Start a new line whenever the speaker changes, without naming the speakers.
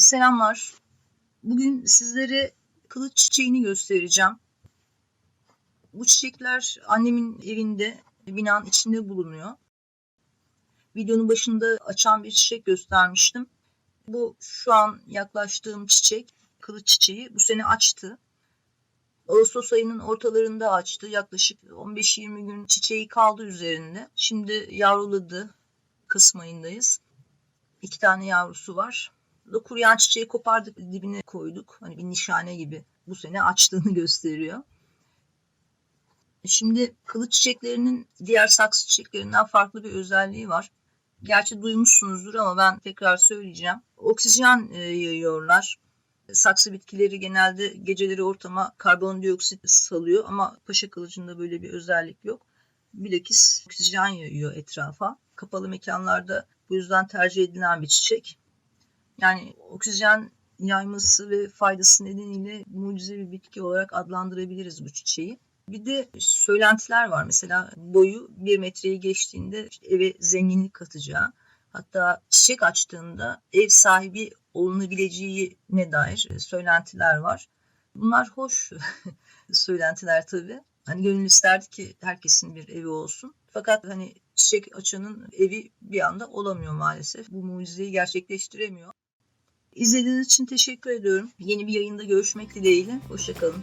Selamlar. Bugün sizlere kılıç çiçeğini göstereceğim. Bu çiçekler annemin evinde, binanın içinde bulunuyor. Videonun başında açan bir çiçek göstermiştim. Bu şu an yaklaştığım çiçek, kılıç çiçeği bu sene açtı. Ağustos ayının ortalarında açtı. Yaklaşık 15-20 gün çiçeği kaldı üzerinde. Şimdi yavruladı. Kasım ayındayız. İki tane yavrusu var. Da kuruyan çiçeği kopardık dibine koyduk. Hani bir nişane gibi bu sene açtığını gösteriyor. Şimdi kılıç çiçeklerinin diğer saksı çiçeklerinden farklı bir özelliği var. Gerçi duymuşsunuzdur ama ben tekrar söyleyeceğim. Oksijen e, yayıyorlar. Saksı bitkileri genelde geceleri ortama karbondioksit salıyor ama paşa kılıcında böyle bir özellik yok. Bilakis oksijen yayıyor etrafa. Kapalı mekanlarda bu yüzden tercih edilen bir çiçek. Yani oksijen yayması ve faydası nedeniyle mucize bir bitki olarak adlandırabiliriz bu çiçeği. Bir de söylentiler var. Mesela boyu bir metreyi geçtiğinde eve zenginlik katacağı, hatta çiçek açtığında ev sahibi olunabileceğine dair söylentiler var. Bunlar hoş söylentiler tabii. Hani gönül isterdi ki herkesin bir evi olsun. Fakat hani çiçek açanın evi bir anda olamıyor maalesef. Bu mucizeyi gerçekleştiremiyor. İzlediğiniz için teşekkür ediyorum. Yeni bir yayında görüşmek dileğiyle. Hoşçakalın.